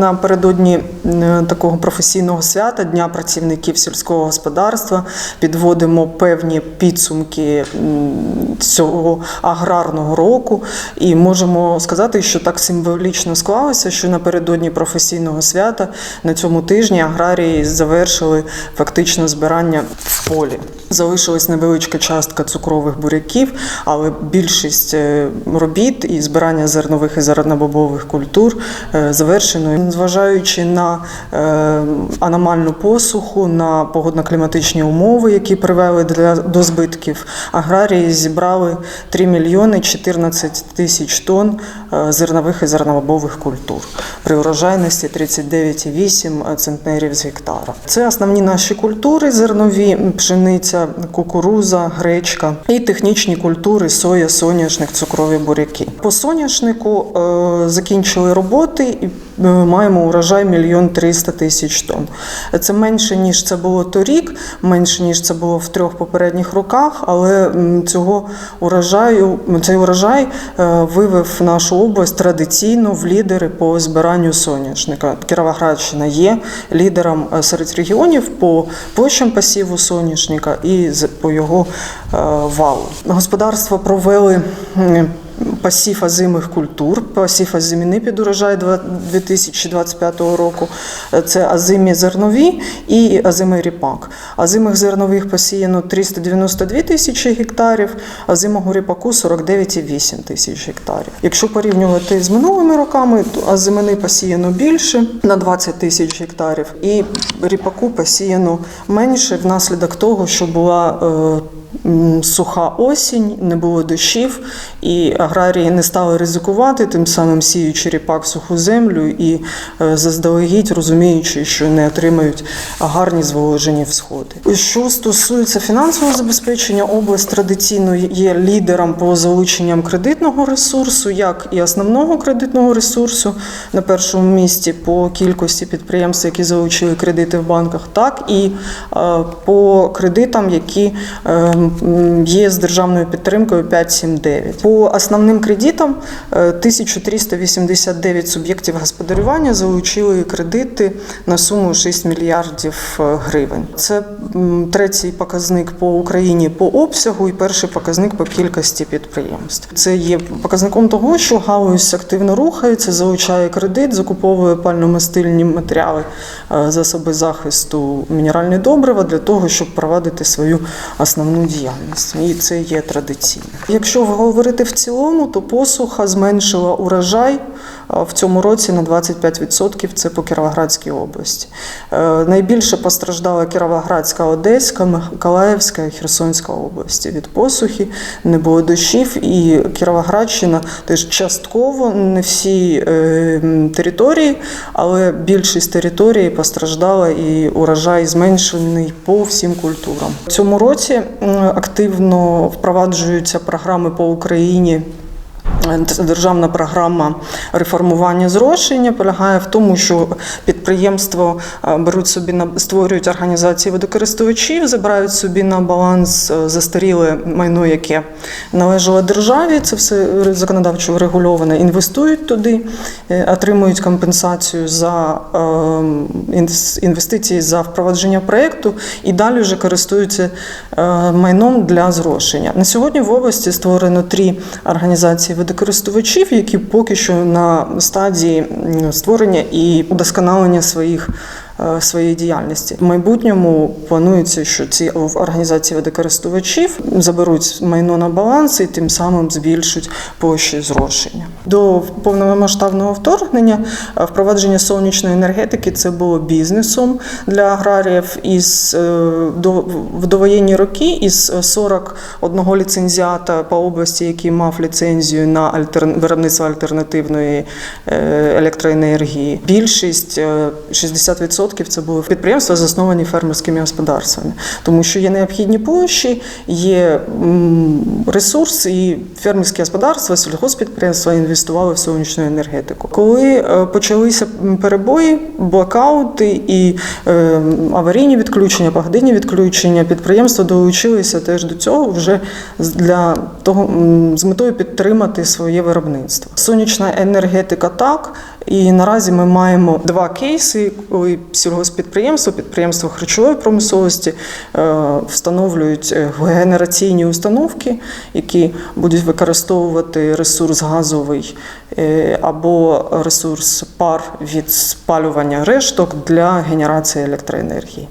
Напередодні е, такого професійного свята Дня працівників сільського господарства підводимо певні підсумки цього аграрного року, і можемо сказати, що так символічно склалося, що напередодні професійного свята на цьому тижні аграрії завершили фактично збирання полі. Залишилась невеличка частка цукрових буряків, але більшість е, робіт і збирання зернових і зернобобових культур е, завершено. Зважаючи на е, аномальну посуху, на погодно-кліматичні умови, які привели для, до збитків, аграрії зібрали 3 мільйони 14 тисяч тонн зернових і зернобобових культур при урожайності 39,8 центнерів з гектара. Це основні наші культури зернові, пшениця, кукуруза, гречка і технічні культури соя, соняшник, цукрові буряки. По соняшнику е, закінчили роботи і маємо урожай мільйон триста тисяч тонн. Це менше ніж це було торік, менше ніж це було в трьох попередніх роках, але цього урожаю цей урожай е, вивев нашу область традиційно в лідери по збиранню соняшника. Кіровоградщина є лідером е, серед регіонів по площам посіву соняшника і по його е, валу. Господарства провели. М, Посів озимих культур, посів озиміни під урожай 2025 року. Це озимі зернові і озимий ріпак. Озимих зернових посіяно 392 тисячі гектарів, озимого ріпаку 49,8 тисяч гектарів. Якщо порівнювати з минулими роками, то озимини посіяно більше на 20 тисяч гектарів, і ріпаку посіяно менше внаслідок того, що була е, суха осінь, не було дощів, і аграрії не стали ризикувати, тим самим сіючи ріпак в суху землю і е, заздалегідь розуміючи, що не отримають гарні зволожені всходи. Що стосується фінансового забезпечення, область традиційно є лідером по залученням кредитного ресурсу, як і основного кредитного ресурсу на першому місці по кількості підприємств, які залучили кредити в банках, так і е, по кредитам, які е, є з державною підтримкою 5.7.9. По основним кредитам е, 1389 суб'єктів господарювання залучили кредити на суму 6 мільярдів е, гривень. Це третій показник по Україні по обсягу і перший показник по кількості підприємств. Це є показником того, що галузь активно рухається, залучає кредит, закуповує пальномастильні матеріали, е, засоби захисту, мінеральні добрива для того, щоб провадити свою основну діяльність. І це є традиційно. Якщо говорити в цілому, то посуха зменшила урожай в цьому році на 25%. Це по Кіровоградській області. Е, Найбільше постраждала Кіровоградська, Одеська, Миколаївська і Херсонська області від посухи. Не було дощів, і Кіровоградщина теж частково не всі е, території, але більшість території постраждала і урожай зменшений по всім культурам. В цьому році активно впроваджуються програми по Україні. Державна програма реформування зрошення полягає в тому, що підприємство е, беруть собі на створюють організації водокористувачів, забирають собі на баланс е, застаріле майно, яке належало державі. Це все законодавчо врегульоване. Інвестують туди, е, отримують компенсацію за інвестиції за впровадження проєкту і далі вже користуються майном для зрошення. На сьогодні в області створено три організації водокористувачів, які поки що на стадії створення і удосконалення своїх. Е, своєї діяльності. В майбутньому планується, що ці організації водокористувачів заберуть майно на баланс і тим самим збільшують площі зрошення. До повномасштабного вторгнення е, впровадження сонячної енергетики це було бізнесом для аграріїв із е, до в довоєнні роки із 41 ліцензіата по області, який мав ліцензію на альтерна... виробництво альтернативної електроенергії. Більшість 60% 100% це були підприємства, засновані фермерськими господарствами, тому що є необхідні площі, є ресурс, і фермерські господарства, сільгоспідприємства інвестували в сонячну енергетику. Коли е, почалися перебої, блокаути і е, аварійні відключення, погодинні відключення, підприємства долучилися теж до цього вже для того з метою підтримати своє виробництво. Сонячна енергетика так. І наразі ми маємо два кейси, коли сільгоспідприємство, підприємство харчової промисловості е, встановлюють е, генераційні установки, які будуть використовувати ресурс газовий е, або ресурс пар від спалювання решток для генерації електроенергії.